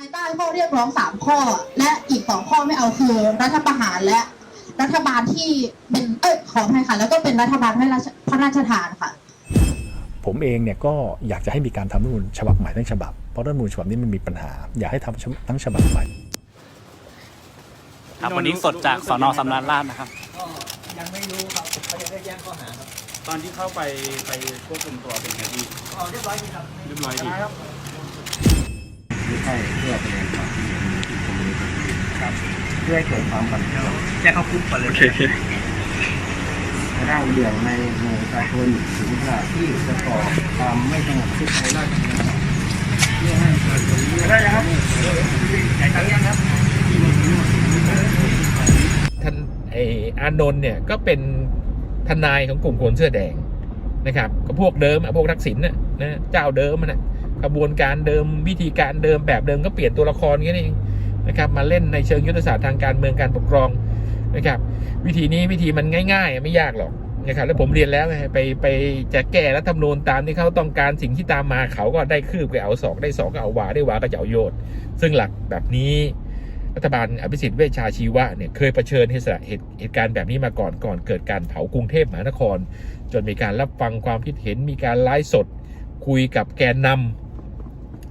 ายใต้ข้อเรียกร้องสามข้อ และอีกสองข้อไม่เอาคือรัฐประหารและรัฐบาลที่เป็นเอ้ยขอให้ค่ะ แล้วก็เป็นรัฐบาลพระราชพระราชทานค่ะ ผมเองเนี่ยก็อยากจะให้มีการทำรัฐธรรมนูญฉบับใหม่ทั้งฉบับเพราะรัฐธรรมนูญฉบับนี้มันมีปัญหา อยากให้ทำทั้งฉบับใหม่ครับวันนี้สดจากสอนอสำราญราชนะครับยังไม่รู้ครับเขายังไม่ได้แจ้งข้อหาครับตอนที่เข้าไปไปควบคุมตัวเป็นไงพี่อ๋อเรียบร้อยดีครับ เรียบร้อยดีครับ ไม่ใช่เพื่อเป็นความที่มีที่คอมมิวนิตี้ครับเพื่อให้เกิดความปั่นป่วนแจ้งเข้าคุกก่อนเลยร่างเดืองในหมู่ประชาชนถึงขนาดที่จะก่อความไม่สงบสุขในราชอาณาจักรเพื่อให้ประชาชนเลือกได้แล้วครับจ่ายตังค์ยังครับท่านไออานนท์เนี่ยก็เป็นทนายของกลุ่มคนเสื้อแดงนะครับก็พวกเดิมอะพวกทักษิณน่ะนะเจ้าเดิมอะนะ กระบวนการเดิมวิธีการเดิมแบบเดิมก็เปลี่ยนตัวละครแค่นี้เองนะครับ มาเล่นในเชิงยุทธศาสตร์ทางการเมืองการปกครองนะครับ วิธีนี้วิธีมันง่าย ๆ ไม่ยากหรอกนะครับแล้วผมเรียนแล้วไงไปไปจะแก้รัฐธรรมนูญตามที่เขาต้องการสิ่งที่ตามมาเขาก็ได้คืบก็เอาสอกได้สอกก็เอาวาได้วาก็จะเอาโยนซึ่งหลักแบบนี้รัฐบาลอภิสิทธิ์เวชชาชีวะเนี่ยเคยเผชิญเหตุเหตุการณ์แบบนี้มาก่อนก่อนเกิดการเผากรุงเทพมหานคร จนมีการรับฟังความคิดเห็นมีการไลฟ์สด คุยกับแกนนำ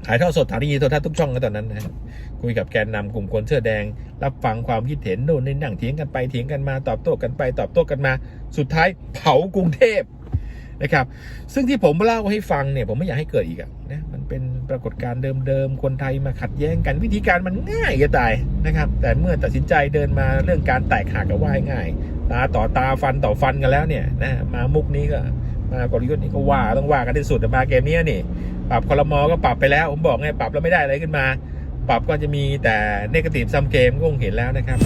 ถ่ายทอดสดฐานีโทรทัศน์ทุกช่องกันตอนนั้นนะคุยกับแกนนำกลุ่มคนเสื้อแดง รับฟังความคิดเห็นโน่นนี่นั่งเถียงกันไปเถียงกันมาตอบโต้กันไป ตอบโต้กันมา สุดท้ายเผากรุงเทพนะครับ ซึ่งที่ผมเล่าให้ฟังเนี่ยผมไม่อยากให้เกิดอีกอะนะมันเป็นปรากฏการณ์เดิมๆคนไทยมาขัดแย้งกันวิธีการมันง่ายจะตายนะครับ แต่เมื่อตัดสินใจเดินมาเรื่องการแตกหักกับว่าง่ายตาต่อตาฟันต่อฟันกันแล้วเนี่ยนะมามุกนี้ก็มากลยุทธ์นี้ก็ว่าต้องว่ากันที่สุดแต่มาเกมนี้นี่ ปรับคอรมอก็ปรับไปแล้ว ผมบอกไงปรับแล้วไม่ได้อะไรขึ้นมา ปรับก็จะมีแต่เนกาทีฟซัมเกมก็คงเห็นแล้วนะครับ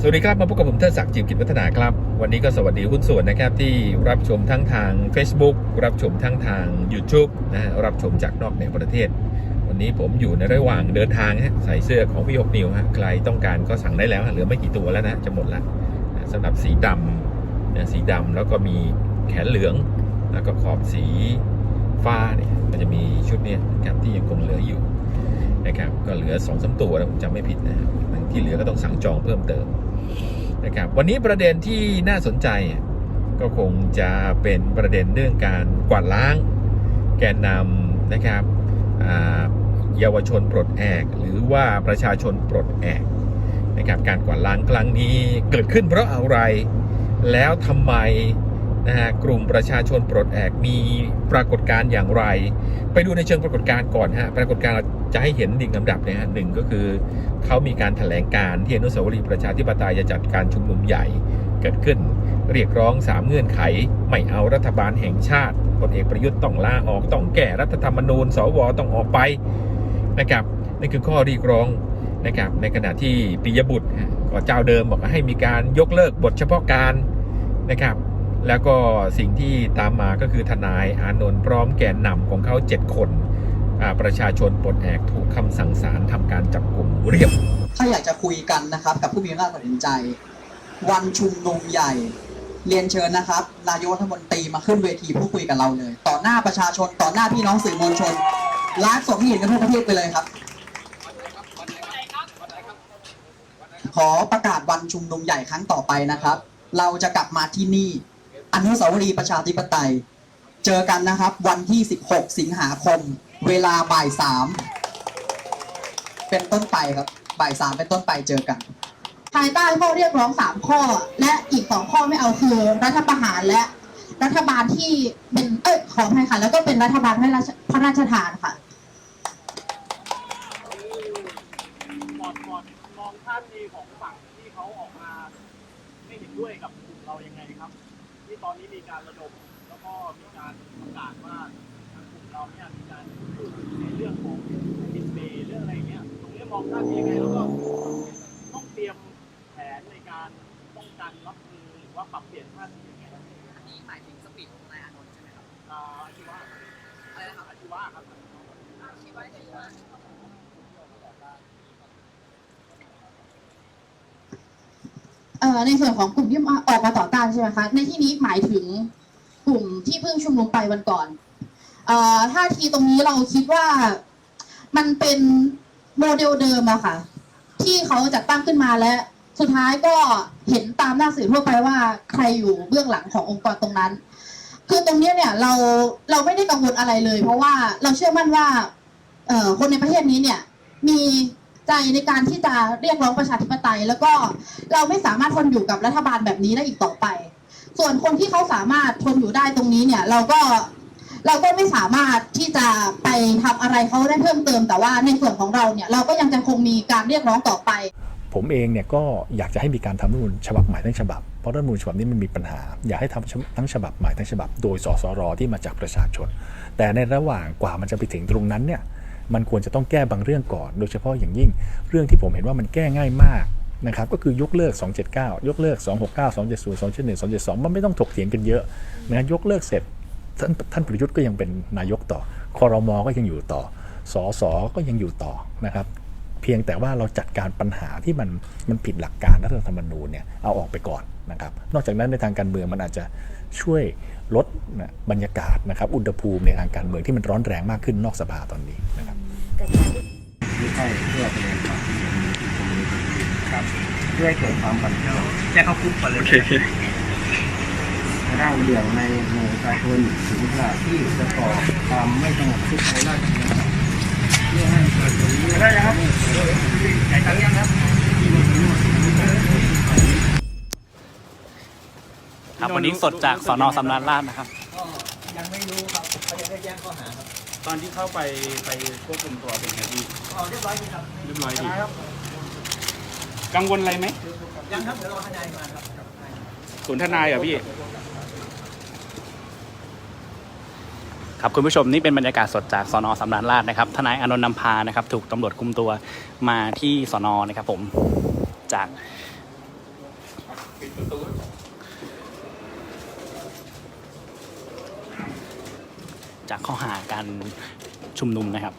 สวัสดีครับมาพบกับผมเทิดศักดิ์จิมกิจวัฒนาครับ วันนี้ก็สวัสดีหุ้นส่วนนะครับที่รับชมทั้งทาง Facebook รับชมทั้งทาง YouTube นะรับชมจากนอกในประเทศ นี้ผมอยู่ในระหว่างเดินทางฮะใส่เสื้อของพี่หกนิวฮะใครต้องการก็สั่งได้แล้วเหลือไม่กี่ตัวแล้วนะจะหมดละนะสำหรับสีดำนะสีดำแล้วก็มีแขนเหลือง แล้วก็ขอบสีฟ้าเนี่ยมันจะมีชุดเนี้ยครับที่ยังคงเหลืออยู่นะครับก็เหลือ2อสตัวนะผมจำไม่ผิดนะฮะที่เหลือก็ต้องสั่งจองเพิ่มเติมนะครับวันนี้ประเด็นที่น่าสนใจก็คงจะเป็นประเด็นเรื่องการกวาดล้าง แกนนำนะครับอ่า เยาวชนปลดแอกหรือว่าประชาชนปลดแอกนะครับการกวาดล้างครั้งนี้เกิดขึ้นเพราะอะไร แล้วทำไมนะฮะกลุ่มประชาชนปลดแอกมีปรากฏการณ์อย่างไร ไปดูในเชิงปรากฏการณ์ก่อนฮะปรากฏการณ์เราจะให้เห็นดิ่งลำดับนี่ยฮะหนึ่งก็คือเขามีการถแถลงการที่อนุสาวรีย์ประชาธิปไตยจะจัดการชุมนุมใหญ่เกิดขึ้น เรียกร้อง 3 เงื่อนไข ไม่เอารัฐบาลแห่งชาติพลเอกประยุทธ์ต้องลาออกต้องแก้รัฐธรรมนูญ สวต้องออกไป นะครับนั่นคือข้อเรียกร้องนะครับในขณะที่ปิยบุตรก็เจ้าเดิมบอกให้มีการยกเลิกบทเฉพาะการนะครับ แล้วก็สิ่งที่ตามมาก็คือทนายอานนท์พร้อมแกนนำของเขา 7 คนประชาชนปลดแอกถูกคำสั่งศาลทำการจับกลุ่มเรียบ ถ้าอยากจะคุยกันนะครับ กับผู้มีอำนาจตัดสินใจ วันชุมนุมใหญ่ เรียนเชิญนะครับ นายกรัฐมนตรีมาขึ้นเวทีพูดคุยกับเราเลย ต่อหน้าประชาชนต่อหน้าพี่น้องสื่อมวลชน ไลฟ์สดให้เห็นกันทั่วประเทศไปเลยครับ ขอประกาศวันชุมนุมใหญ่ครั้งต่อไปนะครับ เราจะกลับมาที่นี่ อนุสาวรีย์ประชาธิปไตย เจอกันนะครับ วันที่ 16 สิงหาคม เวลาบ่ายสามเป็นต้นไปครับบ่ายสามเป็นต้นไปเจอกัน ภายใต้ข้อเรียกร้องสามข้อ และอีกสองข้อไม่เอาคือรัฐประหารและรัฐบาลที่เป็นเอ้ยขอให้ค่ะ แล้วก็เป็นรัฐบาลพระราชพระราชทานค่ะ มองมองมองท่าที ของฝั่งที่เขาออกมาไม่เห็นด้วยกับกลุ่มเรายังไงครับ ที่ตอนนี้มีการระดมแล้วก็มีการประกาศว่าทางกลุ่มเราเนี่ยมีการพูดในเรื่องของดิสเบย์เรื่องอะไรเงี้ยตรงนี้มองท่าทียังไงแล้วก็ต้องเตรียมแผนในการป้องกันรับมือหรือว่าปรับเปลี่ยนท่าทียังไง อันนี้หมายถึงสปีดของนายอานนท์ใช่ไหมครับ อ่าอาชีวะ อะไรนะครับ อาชีวะครับ ชีวะชีวะ อ เอ่อในส่วนของกลุ่มที่ออกมาต่อต้านใช่ไหมคะ ในที่นี้หมายถึงกลุ่มที่เพิ่งชุมนุมไปวันก่อนเอ่อท่าทีตรงนี้เราคิดว่ามันเป็นโมเดลเดิมอะค่ะ ที่เขาจัดตั้งขึ้นมาและสุดท้ายก็เห็นตามหน้าสื่อทั่วไปว่าใครอยู่เบื้องหลังขององค์กรตรงนั้น คือตรงนี้เนี่ยเราเราไม่ได้กังวลอะไรเลย เพราะว่าเราเชื่อมั่นว่าเออคนในประเทศนี้เนี่ยมี ใจในการที่จะเรียกร้องประชาธิปไตย แล้วก็เราไม่สามารถทนอยู่กับรัฐบาลแบบนี้ได้อีกต่อไป ส่วนคนที่เขาสามารถทนอยู่ได้ตรงนี้เนี่ย เราก็เราก็ไม่สามารถที่จะไปทำอะไรเขาได้เพิ่มเติมแต่ว่าในส่วนของเราเนี่ย เราก็ยังจะคงมีการเรียกร้องต่อไป ผมเองเนี่ยก็อยากจะให้มีการทำรัฐมนูญฉบับใหม่ทั้งฉบับเพราะรัฐมนูญฉบับนี้มันมีปัญหา อยากให้ทำทั้งฉบับใหม่ทั้งฉบับ โดยสสรที่มาจากประชาชน แต่ในระหว่างกว่ามันจะไปถึงตรงนั้นเนี่ย มันควรจะต้องแก้บางเรื่องก่อน โดยเฉพาะอย่างยิ่งเรื่องที่ผมเห็นว่ามันแก้ง่ายมากนะครับก็คือยกเลิก 279 ยกเลิก 269 270 271 272 มันไม่ต้องถกเถียงกันเยอะนะยกเลิกเสร็จท่านท่านประยุทธ์ก็ยังเป็นนายกต่อคอรมอก็ยังอยู่ต่อสอสอก็ยังอยู่ต่อนะครับ เพียงแต่ว่าเราจัดการปัญหาที่มันมันผิดหลักการรัฐธรรมนูญเนี่ยเอาออกไปก่อนนะครับ นอกจากนั้นในทางการเมืองมันอาจจะช่วยลดนะบรรยากาศนะครับ อุณหภูมิในทางการเมืองที่มันร้อนแรงมากขึ้นนอกสภาตอนนี้นะครับ ไม่ใช่เพื่อเป็นความที่มีที่ตรงนี้ครับเพื่อให้เกิดความบันเทิงแจ้งเข้าคุกก่อนเลยร่างเรื่องในหมู่ประชาชนถึงขนาดที่จะก่อความไม่สงบสุขในราชอาณาจักรเพื่อให้ประชาชนได้ครับจ่ายตังค์ยังครับครับวันนี้สดจากสอนอสำนักราชนะครับก็ยังไม่รู้ครับเขายังได้แจ้งข้อหาครับ ตอนที่เข้าไปไปควบคุมตัวเป็นไงพี่อ๋อเรียบร้อยดีครับเรียบร้อยดีครับ กังวลอะไรไหมยังครับเดี๋ยวรอทนายมาครับศูนย์ทนายเหรอพี่ ครับคุณผู้ชมนี่เป็นบรรยากาศสดจากสอนอสำราญราชนะครับ ทนายอานนท์นำพานะครับ ถูกตำรวจคุมตัวมาที่สอนอนะครับผมจาก จากข้อหาการชุมนุมนะครับ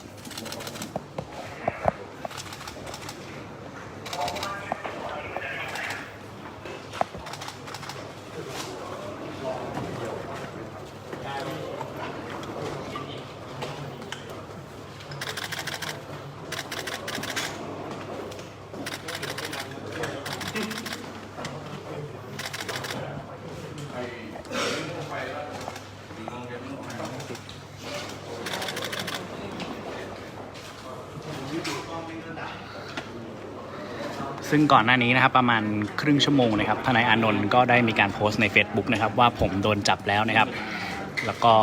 ซึ่งก่อนหน้านี้นะครับประมาณครึ่งชั่วโมงนะครับทนายอานนท์ก็ได้มีการโพสต์ใน Facebook นะครับว่าผมโดนจับแล้วนะครับ แล้วก็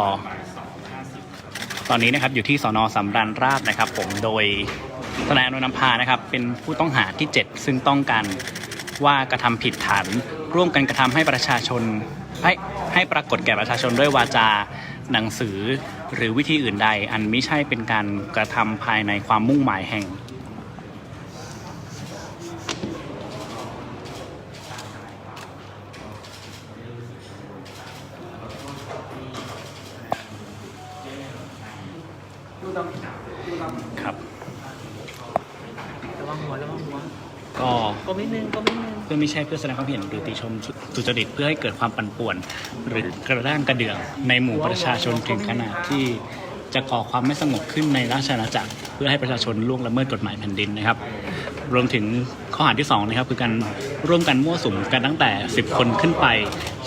ตอนนี้นะครับอยู่ที่สอนอสำรันราชนะครับ ผมโดยทนายอนนท์นำพานะครับ เป็นผู้ต้องหาที่ 7 ซึ่งต้องการว่ากระทำผิดฐานร่วมกันกระทำให้ประชาชนให้ให้ปรากฏแก่ประชาชนด้วยวาจาหนังสือ หรือวิธีอื่นใด อันไม่ใช่เป็นการกระทำภายในความมุ่งหมายแห่ง ครับ ระวังหัวระวังหัวก็ก็นิดนึงก็นิดนึงเพื่อไม่ใช่เพื่อแสดงความเห็นหรือติชมสุจริตเพื่อให้เกิดความปั่นป่วน หรือกระด้างกระเดื่องในหมู่ประชาชนถึงขนาดที่จะก่อความไม่สงบขึ้นในราชอาณาจักร เพื่อให้ประชาชนล่วงละเมิดกฎหมายแผ่นดินนะครับ รวมถึงข้อหาที่สองนะครับคือการร่วมกันมั่วสุมกันตั้งแต่ 10 คนขึ้นไป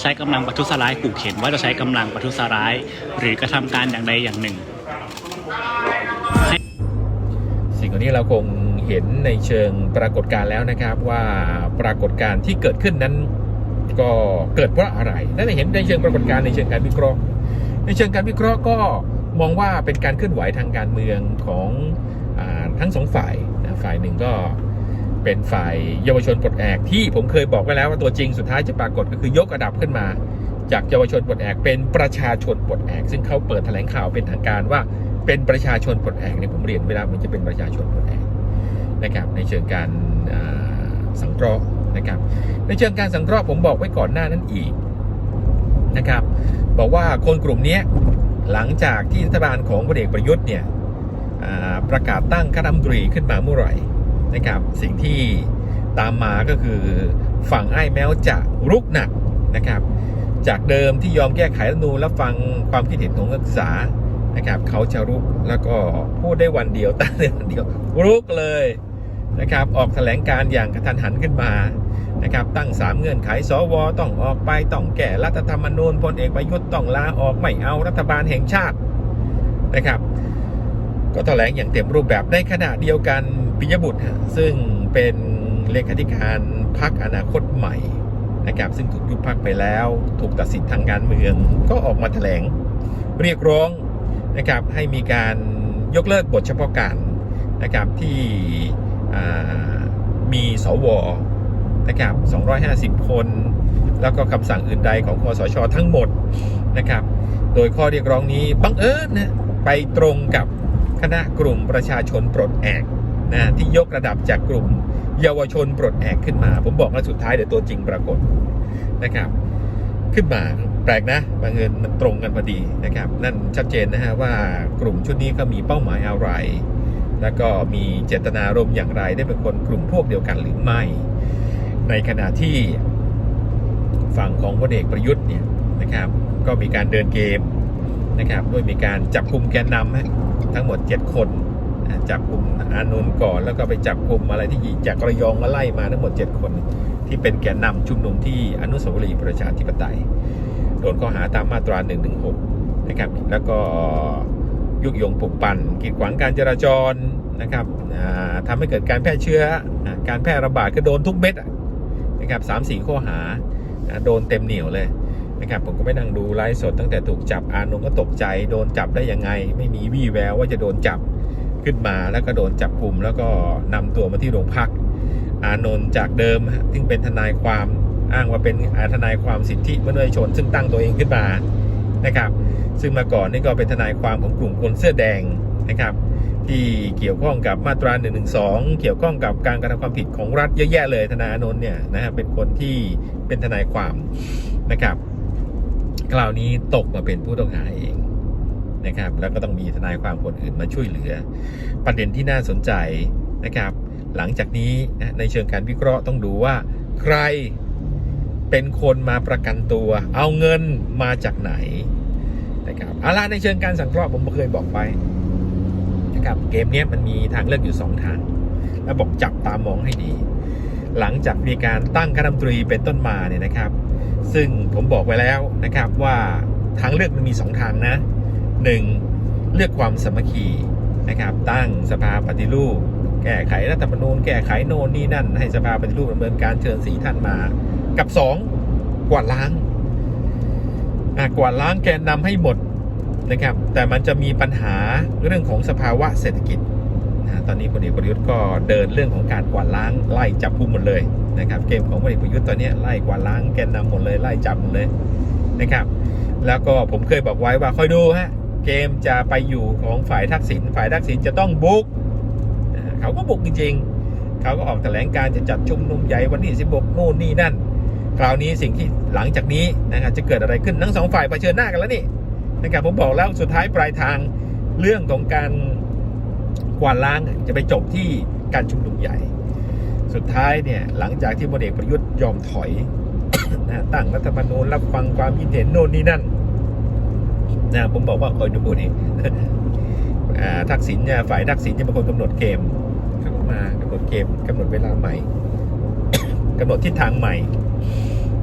ใช้กำลังประทุษร้ายขู่เข็นว่าจะใช้กำลังประทุษร้าย หรือกระทำการอย่างใดอย่างหนึ่ง สิ่งเหล่านี้เราคงเห็นในเชิงปรากฏการณ์แล้วนะครับ ว่าปรากฏการณ์ที่เกิดขึ้นนั้น ก็เกิดเพราะอะไรถ้าเราเห็นในเชิงปรากฏการณ์ในเชิงการวิเคราะห์ ในเชิงการวิเคราะห์ก็มองว่าเป็นการเคลื่อนไหวทางการเมืองของอทั้งสองฝ่ายนะฝ่ายหนึ่งก็เป็นฝ่ายเยาวชนปลดแอกที่ผมเคยบอกไว้แล้วว่าตัวจริงสุดท้ายจะปรากฏก็คือยกระดับขึ้นมา จากเยาวชนปลดแอกเป็นประชาชนปลดแอก ซึ่งเขาเปิดแถลงข่าวเป็นทางการว่า เป็นประชาชนปลดแอกเนี่ยผมเรียนเวลามันจะเป็นประชาชนปลดแอกนะครับ ในเชิงการสังเคราะห์นะครับ ในเชิงการสังเคราะห์ผมบอกไว้ก่อนหน้านั้นอีกนะครับ บอกว่าคนกลุ่มนี้หลังจากที่รัฐบาลของพลเอกประยุทธ์เนี่ยประกาศตั้งคณะรัฐมนตรีขึ้นมาเมื่อไหร่นะครับ สิ่งที่ตามมาก็คือฝั่งไอ้แมวจะรุกหนักนะครับ จากเดิมที่ยอมแก้ไขรัฐธรรมนูญและฟังความคิดเห็นของนักศึกษา นะครับ เขาจะรุกแล้วก็พูดได้วันเดียวตั้งได้วันเดียว รุกเลยนะครับ ออกแถลงการอย่างกระทันหันขึ้นมานะครับ ตั้ง 3 เงื่อนไขสวต้องออกไปต้องแก้รัฐธรรมนูญพลเอกประยุทธ์ต้องลาออกไม่เอารัฐบาลแห่งชาตินะครับ ก็แถลงอย่างเต็มรูปแบบในขณะเดียวกันปิยบุตรฮะซึ่งเป็นเลขาธิการพักอนาคตใหม่นะครับ ซึ่งถูกยุบพักไปแล้ว ถูกตัดสิทธิ์ทางการเมืองก็ออกมาแถลง เรียกร้อง นะครับให้มีการยกเลิกบทเฉพาะการนะครับที่มีสวนะครับ 250 คน แล้วก็คำสั่งอื่นใดของคอสชทั้งหมดนะครับ โดยข้อเรียกร้องนี้บังเอิญนะไปตรงกับคณะกลุ่มประชาชนปลดแอกนะที่ยกระดับจากกลุ่มเยาวชนปลดแอกขึ้นมา ผมบอกแล้วสุดท้ายเดี๋ยวตัวจริงปรากฏนะครับ ขึ้นมา แปลกนะบังเอิญมันตรงกันพอดีนะครับ นั่นชัดเจนนะฮะว่ากลุ่มชุดนี้เขามีเป้าหมายอะไร แล้วก็มีเจตนารมณ์อย่างไรได้เป็นคนกลุ่มพวกเดียวกันหรือไม่ ในขณะที่ฝั่งของพลเอกประยุทธ์เนี่ยนะครับ ก็มีการเดินเกมนะครับด้วยมีการจับกลุ่มแกนนำทั้งหมด 7 คนจับกลุ่มอานนท์ก่อนแล้วก็ไปจับกลุ่มอะไรที่จากระยองมาไล่มาทั้งหมด 7 คน ที่เป็นแกนนำชุมนุมที่อนุสาวรีย์ประชาธิปไตย โดนข้อหาตามมาตรา116นะครับ แล้วก็ยุยงปลุกปั่นกีดขวางการจราจรนะครับอ่าทำให้เกิดการแพร่เชื้อการแพร่ระบาดก็โดนทุกเม็ดนะครับสามสี่ข้อหาโดนเต็มเหนียวเลยนะครับผมก็ไปนั่งดูไลฟ์สดตั้งแต่ถูกจับอานนท์ก็ตกใจโดนจับได้ยังไง ไม่มีวี่แววว่าจะโดนจับขึ้นมาแล้วก็โดนจับกลุ่ม แล้วก็นำตัวมาที่โรงพัก อานนท์จากเดิมซึ่งเป็นทนายความ อ้างว่าเป็นทนายความสิทธิมนุษยชน ซึ่งตั้งตัวเองขึ้นมานะครับ ซึ่งมาก่อนนี่ก็เป็นทนายความของกลุ่มคนเสื้อแดงนะครับ ที่เกี่ยวข้องกับมาตรา1นึเกี่ยวข้องกับการกระทำความผิดของรัฐเยอะแยะเลยทนายอนนท์เนี่ยนะฮะเป็นคนที่เป็นทนายความนะครับคราวนี้ตกมาเป็นผู้ต้องหาเองนะครับ แล้วก็ต้องมีทนายความคนอื่นมาช่วยเหลือ ประเด็นที่น่าสนใจนะครับ หลังจากนี้ในเชิงการวิเคราะห์ต้องดูว่าใคร เป็นคนมาประกันตัว เอาเงินมาจากไหนนะครับอาละในเชิงการสังเคราะห์ผมเคยบอกไปนะครับเกมนี้มันมีทางเลือกอยู่ 2 ทาง แล้วบอกจับตามองให้ดี หลังจากมีการตั้งคณะรัฐมนตรีเป็นต้นมาเนี่ยนะครับ ซึ่งผมบอกไว้แล้วนะครับว่าทางเลือกมันมี 2 ทางนะ 1. เลือกความสมัคคีนะครับตั้งสภาปฏิรูป แก้ไขรัฐธรรมนูญแก้ไขโน่นนี่นั่น ให้สภาปฏิรูปดำเนินการเชิญสีท่านมา กับ 2. กวาดล้างอะกวาดล้างแกนนำให้หมดนะครับ แต่มันจะมีปัญหาเรื่องของสภาวะเศรษฐกิจนะตอนนี้พลเอกประยุทธ์ก็เดินเรื่องของการกวาดล้างไล่จับกุมหมดเลยนะครับ เกมของพลเอกประยุทธ์ตอนนี้ไล่กวาดล้างแกนนำหมดเลยไล่จับหมดเลยนะครับ แล้วก็ผมเคยบอกไว้ว่าคอยดูฮะเกมจะไปอยู่ของฝ่ายทักษิณฝ่ายทักษิณจะต้องบุกเขาก็บุกจริงๆเขาก็ออกแถลงการจะจัดชุมนุมใหญ่วันที่16นู่นนี่นั่น คราวนี้สิ่งที่หลังจากนี้นะครับจะเกิดอะไรขึ้นทั้งสองฝ่ายเผชิญหน้ากันแล้วนี่นะครับผมบอกแล้วสุดท้ายปลายทางเรื่องของการกวาดล้างจะไปจบที่การชุมนุมใหญ่ สุดท้ายเนี่ยหลังจากที่พลเอกประยุทธ์ยอมถอยนะตั้งรัฐธรรมนูญรับฟังความคิดเห็นโน่นนี่นั่นนะผมบอกว่าคอยดูนี่อ่าทักษิณเนี่ยฝ่ายทักษิณจะเป็นคนกำหนดเกมเขามากำหนดเกมกำหนดเวลาใหม่กำหนดทิศทางใหม่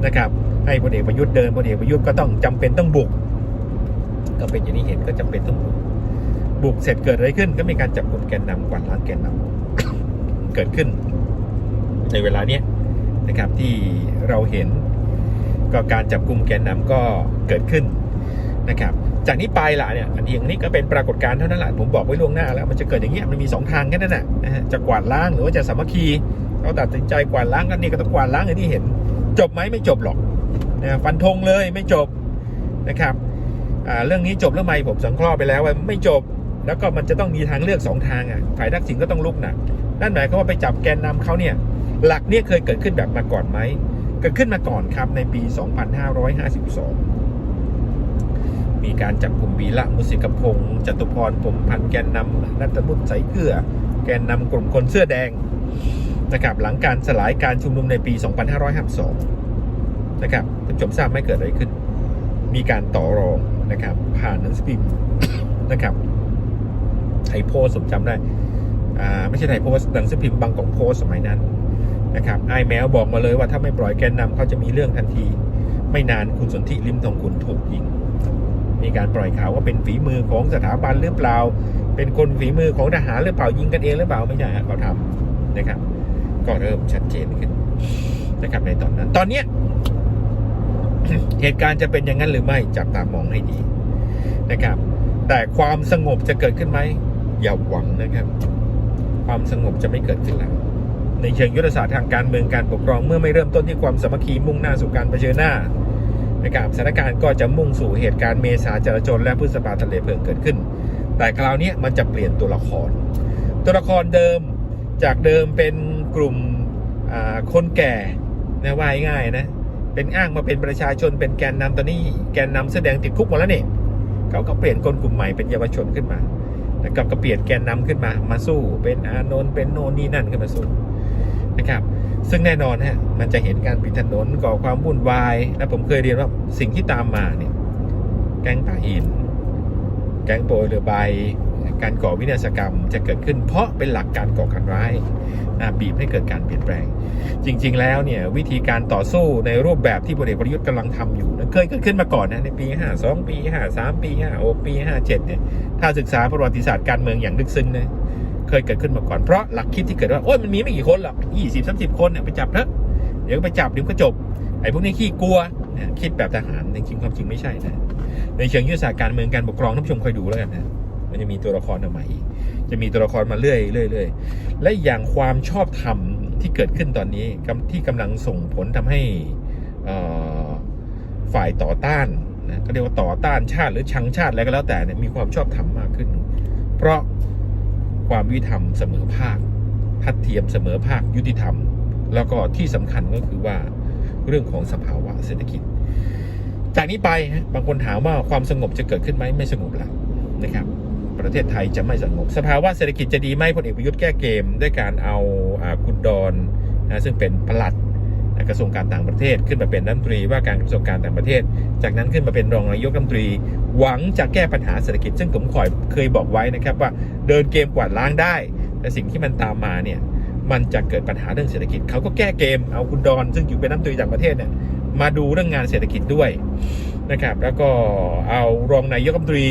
นะครับให้พลเอกประยุทธ์เดินพลเอกประยุทธ์ก็ต้องจำเป็นต้องบุก ก็เป็นอย่างนี้เห็นก็จำเป็นต้องบุกบุกเสร็จเกิดอะไรขึ้น ก็มีการจับกลุ่มแกนนำกวาดล้างแกนนำเกิดขึ้น ในเวลาเนี้ยนะครับที่เราเห็น ก็การจับกลุ่มแกนนำก็เกิดขึ้นนะครับ จากนี้ไปละเนี่ยอันนี้อย่างนี้ก็เป็นปรากฏการณ์เท่านั้นแหละผมบอกไว้ล่วงหน้าแล้วมันจะเกิดอย่างเงี้ยมันมีสองทางแค่นั้นน่ะนะจะกวาดล้างหรือว่าจะสามัคคีเขาตัดสินใจกวาดล้างกันนี่ก็ต้องกวาดล้างอย่างที่เห็น จบไหมไม่จบหรอกนะฟันธงเลยไม่จบนะครับเรื่องนี้จบแล้วไหมผมสังเคราะห์ไปแล้วว่าไม่จบ แล้วก็มันจะต้องมีทางเลือกสองทางอะฝ่ายทักษิณก็ต้องลุกหนักนั่นหมายความว่าไปจับแกนนำเขาเนี่ยหลักเนี่ยเคยเกิดขึ้นแบบมาก่อนไหมเกิดขึ้นมาก่อนครับในปี 2552 มีการจับกลุ่มวีละมุสิกพงศ์จตุพรผมพันแกนนำนัตบุตรใสเกลือ แกนนำกลุ่มคนเสื้อแดง นะครับหลังการสลายการชุมนุมในปี 2552 นะครับท่านผู้ชมทราบไม่เกิดอะไรขึ้น มีการต่อรองนะครับ ผ่านหนังสือพิมพ์นะครับไทยโพสผมจำได้อ่าไม่ใช่ไทยโพสหนังสือพิมพ์บางกอกโพสสมัยนั้นนะครับไอแมวบอกมาเลยว่าถ้าไม่ปล่อยแกนนำเขาจะมีเรื่องทันที ไม่นานคุณสนธิริมทองกุลถูกยิง มีการปล่อยข่าวว่าเป็นฝีมือของสถาบันหรือเปล่า เป็นคนฝีมือของทหารหรือเปล่ายิงกันเองหรือเปล่าไม่ใช่เขาทำนะครับ ก็เริ่มชัดเจนขึ้นนะครับในตอนนั้น ตอนเนี้ยเหตุการณ์จะเป็นอย่างนั้นหรือไม่จับตามองให้ดีนะครับ แต่ความสงบจะเกิดขึ้นไหมอย่าหวังนะครับ ความสงบจะไม่เกิดขึ้นแล้วในเชิงยุทธศาสตร์ทางการเมืองการปกครองเมื่อไม่เริ่มต้นที่ความสามัคคีมุ่งหน้าสู่การเผชิญหน้านะครับสถานการณ์ก็จะมุ่งสู่เหตุการณ์เมษาจราจรและพฤษภาทะเลเพลิงเกิดขึ้น แต่คราวนี้มันจะเปลี่ยนตัวละคร ตัวละครเดิมจากเดิมเป็น กลุ่มคนแก่นะว่าง่ายนะเป็นอ้างมาเป็นประชาชนเป็นแกนนำตอนนี้แกนนำแสดงติดคุกหมดแล้วเนี่ยเขาก็เปลี่ยนคนกลุ่มใหม่เป็นเยาวชนขึ้นมานะครับก็เปลี่ยนแกนนำขึ้นมามาสู้ เป็นอานนท์เป็นโนนนี่นั่นขึ้นมาสู้นะครับ ซึ่งแน่นอนฮะมันจะเห็นการปิดถนนก่อความวุ่นวายและผมเคยเรียนว่าสิ่งที่ตามมาเนี่ยแก๊งป่าหิน แก๊งโปรยเรือใบ การก่อวินาศกรรมจะเกิดขึ้น เพราะเป็นหลักการก่อการร้ายบีบให้เกิดการเปลี่ยนแปลง จริง ๆ แล้วเนี่ยวิธีการต่อสู้ในรูปแบบที่พลเอกประยุทธ์กำลังทำอยู่นะเคยเกิดขึ้นมาก่อนนะในปี 52 ปี 53 ปี56ปี 57 เนี่ยถ้าศึกษาประวัติศาสตร์การเมืองอย่างลึกซึ้งนะเคยเกิดขึ้นมาก่อนเพราะหลักคิดที่เกิดว่าโอ้ยมันมีไม่กี่คนหรอก20 30 คนเนี่ยไปจับเถอะเดี๋ยวไปจับเดี๋ยวก็จบไอ้พวกนี้ขี้กลัวคิดแบบทหารจริงๆความจริงไม่ใช่นะในเชิงยุทธศาสตร์การเมืองการปกครองท่านผู้ชมคอยดูแล้วกันนะ มันจะมีตัวละครใหม่อีกจะมีตัวละครมาเรื่อยๆเรื่อยและอย่างความชอบธรรมที่เกิดขึ้นตอนนี้ที่กำลังส่งผลทำให้ฝ่ายต่อต้านนะก็เรียกว่าต่อต้านชาติหรือชังชาติอะไรก็แล้วแต่เนี่ยมีความชอบธรรมมากขึ้น เพราะความยุติธรรมเสมอภาคทัดเทียมเสมอภาคยุติธรรม แล้วก็ที่สำคัญก็คือว่าเรื่องของสภาวะเศรษฐกิจ จากนี้ไปฮะบางคนถามว่าความสงบจะเกิดขึ้นไหมไม่สงบแล้วนะครับ ประเทศไทยจะไม่สงบ สภาวะเศรษฐกิจจะดีไหมพลเอกประยุทธ์แก้เกม ด้วยการเอาคุณดอนนะซึ่งเป็นปลัดกระทรวงการต่างประเทศขึ้นมาเป็นรัฐมนตรีว่าการกระทรวงการต่างประเทศ จากนั้นขึ้นมาเป็นรองนายกรัฐมนตรี หวังจะแก้ปัญหาเศรษฐกิจ ซึ่งผมคอยเคยบอกไว้นะครับว่าเดินเกมกวาดล้างได้ แต่สิ่งที่มันตามมาเนี่ยมันจะเกิดปัญหาเรื่องเศรษฐกิจเขาก็แก้เกมเอาคุณดอน ซึ่งอยู่เป็นรัฐมนตรีต่างประเทศเนี่ยมาดูเรื่องงานเศรษฐกิจด้วยนะครับแล้วก็เอารองนายกรัฐมนตรี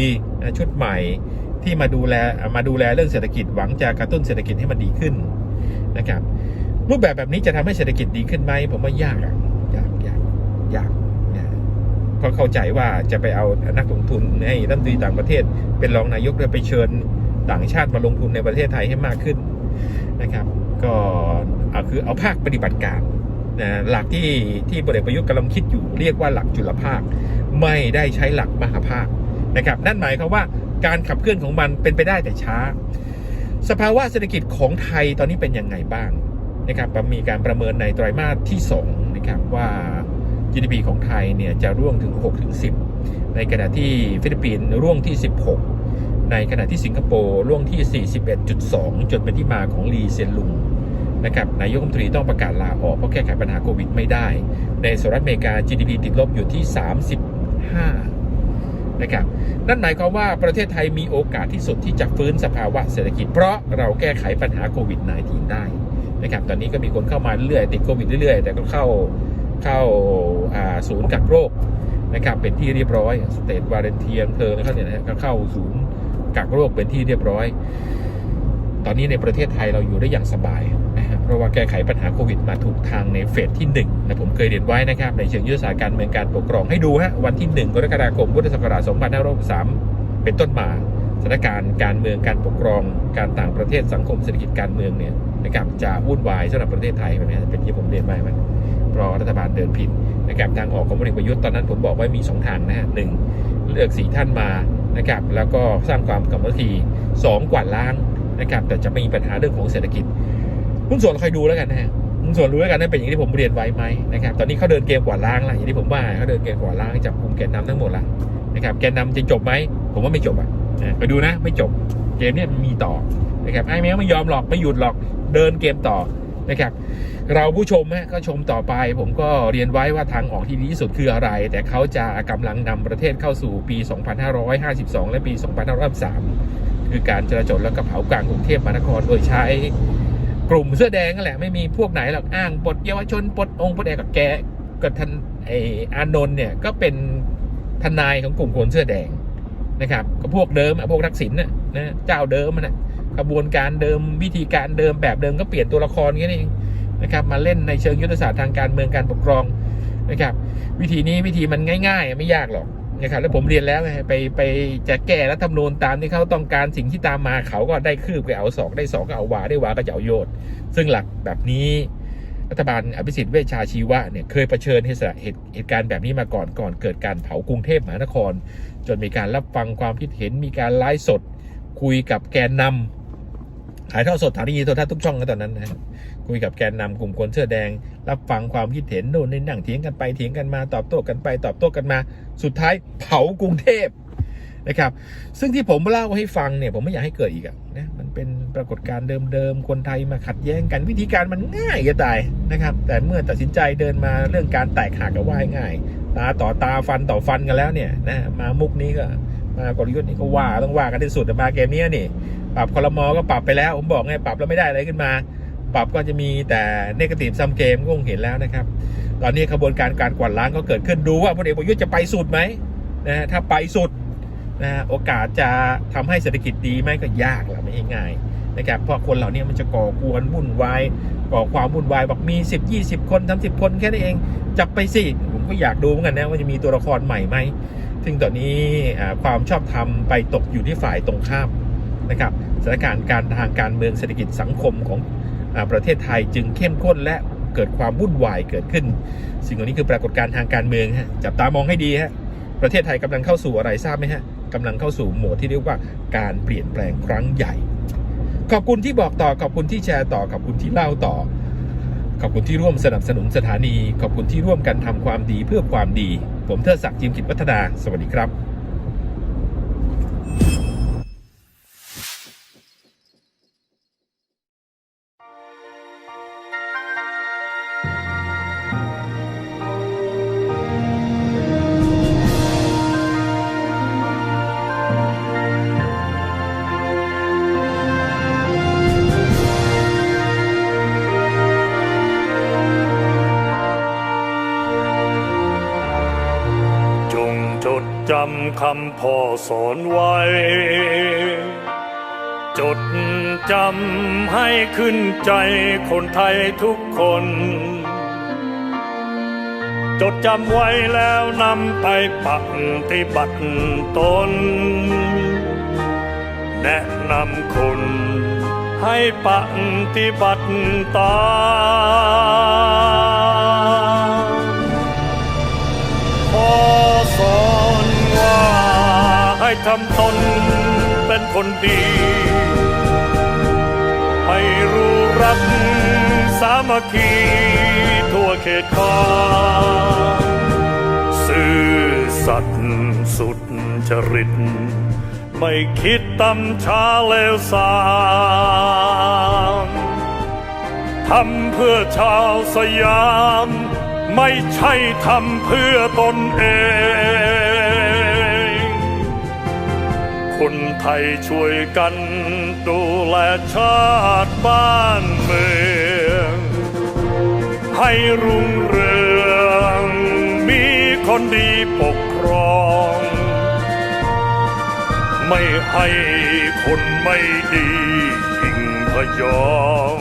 ชุดใหม่ ที่มาดูแลมาดูแลเรื่องเศรษฐกิจหวังจะกระตุ้นเศรษฐกิจให้มันดีขึ้นนะครับ รูปแบบแบบนี้จะทำให้เศรษฐกิจดีขึ้นไหมผมว่ายากอะยากยากยากนะเพราะเข้าใจว่าจะไปเอานักลงทุนให้รัฐมนตรีต่างประเทศ เป็นรองนายกเลยไปเชิญต่างชาติมาลงทุนในประเทศไทยให้มากขึ้นนะครับ ก็เอาคือเอาภาคปฏิบัติการนะหลักที่ที่พลเอกประยุทธ์กำลังคิดอยู่เรียกว่าหลักจุลภาค ไม่ได้ใช้หลักมหาภาคนะครับ นั่นหมายความว่า การขับเคลื่อนของมันเป็นไปได้แต่ช้า สภาวะเศรษฐกิจของไทยตอนนี้เป็นยังไงบ้างนะครับมีการประเมินในไตรมาสที่2นะครับว่า GDP ของไทยเนี่ยจะร่วงถึง6ถึง10 ในขณะที่ฟิลิปปินส์ร่วงที่ 16 ในขณะที่สิงคโปร์ร่วงที่ 41.2 จนเป็นที่มาของลีเซียนลุงนะครับนายกรัฐมนตรีต้องประกาศลาออกเพราะแก้ไขปัญหาโควิดไม่ได้ ในสหรัฐอเมริกา GDP ติดลบอยู่ที่ 35 นะครับนั่นหมายความว่าประเทศไทยมีโอกาสที่สุดที่จะฟื้นสภาวะเศรษฐกิจ เพราะเราแก้ไขปัญหาโควิด -19 ได้นะครับตอนนี้ก็มีคนเข้ามาเรื่อยติดโควิดเรื่อยแต่ก็เข้าเข้าาศูนย์กักโรคนะครับเป็นที่เรียบร้อยสเตทวาเลนเทียนเธอนะครับเนี่ยนะก็เข้าศูนย์กักโรคเป็นที่เรียบร้อย ตอนนี้ในประเทศไทยเราอยู่ได้อย่างสบาย เพราะว่าแก้ไขปัญหาโควิดมาถูกทางในเฟสที่1นะผมเคยเรียนไว้นะครับในเชิงยุทธศาสตร์การเมืองการปกครองให้ดูฮะวันที่ 1 กรกฎาคมพุทธศักราช2563เป็นต้นมาสถานการณ์การเมืองการปกครองการต่างประเทศสังคมเศรษฐกิจการเมืองเนี่ยนะครับจะวุ่นวายสำหรับประเทศไทยแบบนี้เป็นที่ผมเรียนไว้มันเพราะรัฐบาลเดินผิดนะครับทางออกของพลเอกประยุทธ์ตอนนั้นผมบอกไว้มีสองทางนะฮะหนึ่งเลือกสีท่านมานะครับแล้วก็สร้างความกำมะทีสองกวาดล้างนะครับแต่จะไม่มีปัญหาเรื่องของเศรษฐกิจ หุ้นส่วนคอยดูแล้วกันนะฮะหุ้นส่วนรู้แล้วกันนะเป็นอย่างที่ผมเรียนไว้ไหมนะครับตอนนี้เขาเดินเกมกวาล้างละอย่างที่ผมว่าเขาเดินเกมกวาล้างจับกลุ่มแกนนำทั้งหมดละนะครับแกนนำจะจบไหมผมว่าไม่จบอะนะไปดูนะไม่จบเกมเนี้ยมันมีต่อนะครับไอ้แมวไม่ยอมหรอกไม่หยุดหรอกเดินเกมต่อนะครับเราผู้ชมฮะก็ชมต่อไป ผมก็เรียนไว้ว่าทางออกที่ดีที่สุดคืออะไร แต่เขาจะกำลังนำประเทศเข้าสู่ปี 2552 และปี 2553คือการจราจรและกระเผากลางกรุงเทพมหานครโดยใช้ กลุ่มเสื้อแดงนั่นแหละไม่มีพวกไหนหรอกอ้างปลดเยาวชนปลดองค์ปลดแอกกับแกกับทันไออานนท์เนี่ยก็เป็นทนายของกลุ่มคนเสื้อแดงนะครับก็พวกเดิมอะพวกทักษิณน่ะนะเจ้าเดิมมันน่ะกระบวนการเดิมวิธีการเดิมแบบเดิมก็เปลี่ยนตัวละครแค่นี้เองนะครับมาเล่นในเชิงยุทธศาสตร์ทางการเมืองการปกครองนะครับ วิธีนี้วิธีมันง่าย ๆ ไม่ยากหรอก นะครับแล้วผมเรียนแล้วไงไปไปจะแก้รัฐธรรมนูญตามที่เขาต้องการสิ่งที่ตามมาเขาก็ได้คืบก็เอาสองได้สองก็เอาวาได้วาก็จะเอาโยชน์ซึ่งหลักแบบนี้รัฐบาลอภิสิทธิ์เวชชาชีวะเนี่ยเคยเผชิญเหตุเหตุการณ์แบบนี้มาก่อนก่อนเกิดการเผากรุงเทพมหานคร จนมีการรับฟังความคิดเห็นมีการไลฟ์สด คุยกับแกนนำถ่ายทอดสดทางทีวีโทรทัศน์ทุกช่องกันตอนนั้นนะคุยกับแกนนำกลุ่มคนเสื้อแดง รับฟังความคิดเห็นโน่นนี่นั่งเถียงกันไปเถียงกันมาตอบโต้กันไปตอบโต้กันมา สุดท้ายเผากรุงเทพนะครับ ซึ่งที่ผมเล่าให้ฟังเนี่ยผมไม่อยากให้เกิดอีกอะนะมันเป็นปรากฏการณ์เดิมๆ คนไทยมาขัดแย้งกันวิธีการมันง่ายจะตายนะครับ แต่เมื่อตัดสินใจเดินมาเรื่องการแตกหักก็ว่าง่าย ตาต่อตาฟันต่อฟันกันแล้วเนี่ยนะมามุกนี้ก็มากลยุทธ์นี้ก็ว่าต้องว่ากันที่สุดแต่มาเกมนี้นี่ปรับคอรมอก็ปรับไปแล้ว ผมบอกไงปรับแล้วไม่ได้อะไรขึ้นมา ปรับก็จะมีแต่เนกาทีฟซัมเกมก็คงเห็นแล้วนะครับ ตอนนี้ขบวนการการกวาดล้างก็เกิดขึ้นดูว่าพลเอกประยุทธ์จะไปสุดไหมนะถ้าไปสุดนะโอกาสจะทำให้เศรษฐกิจดีไหมก็ยากแหละไม่ง่ายนะครับเพราะคนเหล่านี้มันจะก่อกวนวุ่นวายก่อความวุ่นวายบอกมี 10 20 คนทำ10 คนแค่นั้นเอง จับไปสิผมก็อยากดูเหมือนกันนะว่าจะมีตัวละครใหม่ไหมซึ่งตอนนี้อ่าความชอบธรรมไปตกอยู่ที่ฝ่ายตรงข้ามนะครับสถานการณ์การทางการเมืองเศรษฐกิจสังคมของ ประเทศไทยจึงเข้มข้นและเกิดความวุ่นวายเกิดขึ้น สิ่งเหล่านี้คือปรากฏการณ์ทางการเมืองฮะจับตามองให้ดีฮะประเทศไทยกำลังเข้าสู่อะไรทราบไหมฮะกำลังเข้าสู่โหมดที่เรียกว่าการเปลี่ยนแปลงครั้งใหญ่ ขอบคุณที่บอกต่อขอบคุณที่แชร์ต่อขอบคุณที่เล่าต่อ ขอบคุณที่ร่วมสนับสนุนสถานี ขอบคุณที่ร่วมกันทำความดีเพื่อความดี ผมเทิดศักดิ์จิมกิจวัฒนา สวัสดีครับ คำพ่อสอนไว้ จดจำให้ขึ้นใจคนไทยทุกคน จดจำไว้แล้วนำไปปฏิบัติตน แนะนำคนให้ปฏิบัติตาม ทำตนเป็นคนดี ให้รู้รักสามัคคีทั่วเขตขาซื่อสัตย์สุดจริต ไม่คิดตำช้าเลวสามทำเพื่อชาวสยาม ไม่ใช่ทำเพื่อตนเอง คนไทยช่วยกันดูแลชาติบ้านเมือง ให้รุ่งเรืองมีคนดีปกครอง ไม่ให้คนไม่ดียิ่งพยอง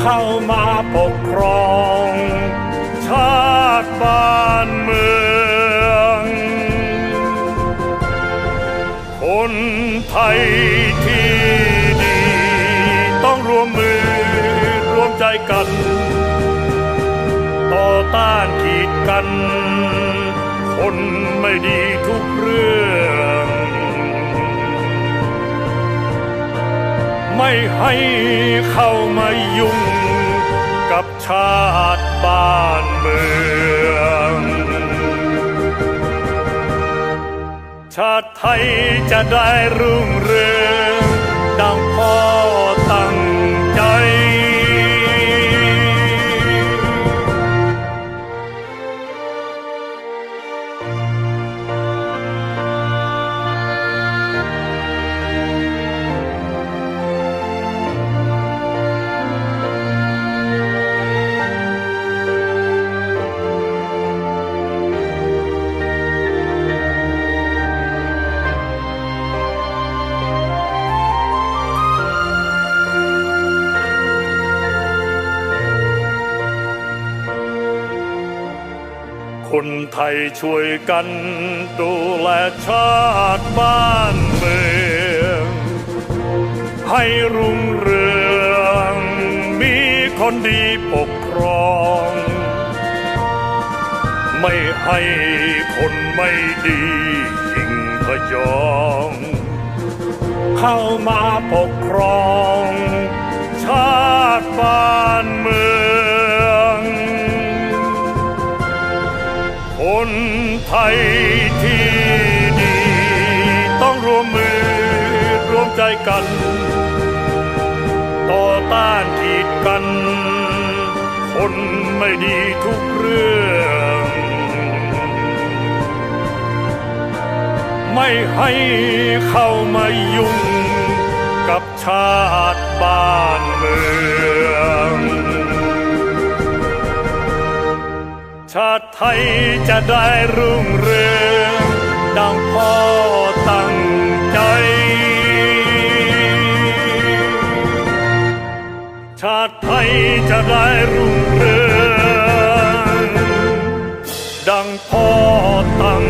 เข้ามาปกครอง ชาติบ้านเมือง ไทยที่ดี ต้องรวมมือรวมใจกัน ต่อต้านขีดกัน คนไม่ดีทุกเรื่อง ไม่ให้เข้ามายุ่งกับชาติบ้านเมือง ชาติ ไทยจะได้รุ่งเรือง ไทยช่วยกันดูแลชาติบ้านเมือง ให้รุ่งเรืองมีคนดีปกครอง ไม่ให้คนไม่ดียิ่งพยอง เข้ามาปกครอง ชาติบ้านเมือง คนไทยที่ดี ต้องรวมมือรวมใจกัน ต่อต้านกีดกัน คนไม่ดีทุกเรื่อง ไม่ให้เข้ามายุ่งกับชาติบ้านเมือง ชาติไทยจะได้รุ่งเรืองดังพ่อตั้งใจ ชาติไทยจะได้รุ่งเรืองดังพ่อตั้ง